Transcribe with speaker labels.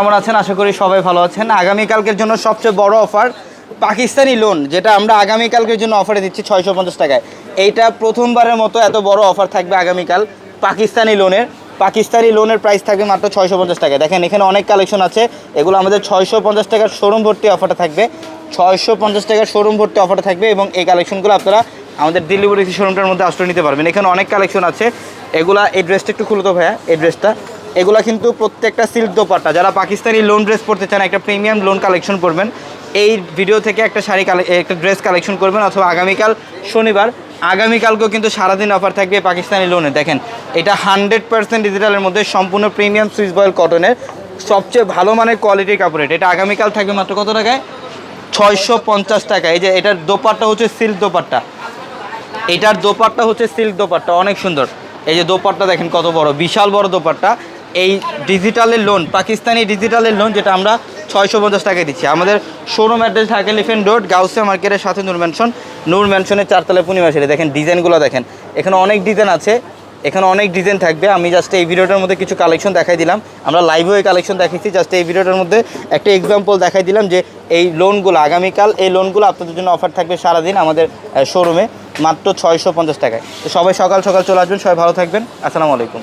Speaker 1: কেমন আছেন? আশা করি সবাই ভালো আছেন। আগামীকালকের জন্য সবচেয়ে বড় অফার পাকিস্তানি লোন, যেটা আমরা আগামীকালকের জন্য অফারে দিচ্ছি ছয়শো পঞ্চাশ টাকায়। এইটা প্রথমবারের মতো এত বড় অফার থাকবে আগামীকাল পাকিস্তানি লোনের। পাকিস্তানি লোনের প্রাইস থাকবে মাত্র ছয়শো পঞ্চাশ টাকায়। দেখেন, এখানে অনেক কালেকশন আছে। এগুলো আমাদের ছয়শো পঞ্চাশ টাকার শোরুম ভর্তি অফারটা থাকবে। ছয়শো পঞ্চাশ টাকার শোরুম ভর্তি অফারটা থাকবে এবং এই কালেকশনগুলো আপনারা আমাদের দিল্লি বুড়ি শোরুমটার মধ্যে আশ্রয় নিতে পারবেন। এখানে অনেক কালেকশন আছে। এগুলা এই ড্রেসটা একটু খুলতো ভাইয়া এই ড্রেসটা এগুলা কিন্তু প্রত্যেকটা সিল্ক দোপাট্টা। যারা পাকিস্তানি লোন ড্রেস পরতে চান, একটা প্রিমিয়াম লোন কালেকশন করবেন। এই ভিডিও থেকে একটা শাড়ি একটা ড্রেস কালেকশন করবেন, অথবা আগামীকাল, শনিবার, আগামীকালকেও কিন্তু সারাদিন অফার থাকবে পাকিস্তানি লোনে দেখেন, এটা হান্ড্রেড পার্সেন্ট ডিজিটালের মধ্যে সম্পূর্ণ প্রিমিয়াম সুইস বয়েল কটনের সবচেয়ে ভালো মানের কোয়ালিটির কাপড় এটা। এটা আগামীকাল থাকবে মাত্র কত টাকায়? ছয়শো পঞ্চাশ টাকা এই যে এটার দোপাট্টা হচ্ছে সিল্ক দোপাট্টা। এটার দোপাট্টা হচ্ছে সিল্ক দোপাট্টা। অনেক সুন্দর। এই যে দোপাট্টা দেখেন কত বড়, বিশাল বড় দোপাট্টা। এই ডিজিটালের লোন পাকিস্তানি ডিজিটালের লোন যেটা আমরা ছয়শো পঞ্চাশ টাকায় দিচ্ছি। আমাদের showroom address Dhaka elephant road Gausia মার্কেটের সাথে নূর ম্যানশন নূর ম্যানশনের চারতলা পূর্ণিমাশারি দেখেন, ডিজাইনগুলো দেখেন। এখানে অনেক ডিজাইন আছে। এখানে অনেক ডিজাইন থাকবে। আমি জাস্ট এই ভিডিওটার মধ্যে কিছু কালেকশন দেখাই দিলাম। আমরা লাইভও এই কালেকশন দেখাইছি। জাস্ট এই ভিডিওটার মধ্যে একটা এক্সাম্পল দেখাই দিলাম যে এই লোনগুলো আগামীকাল এই লোনগুলো আপনাদের জন্য অফার থাকবে সারাদিন আমাদের শোরুমে মাত্র ছয়শো পঞ্চাশ টাকায়। তো সবাই সকাল সকাল চলে আসবেন। সবাই ভালো থাকবেন। আসসালামু আলাইকুম।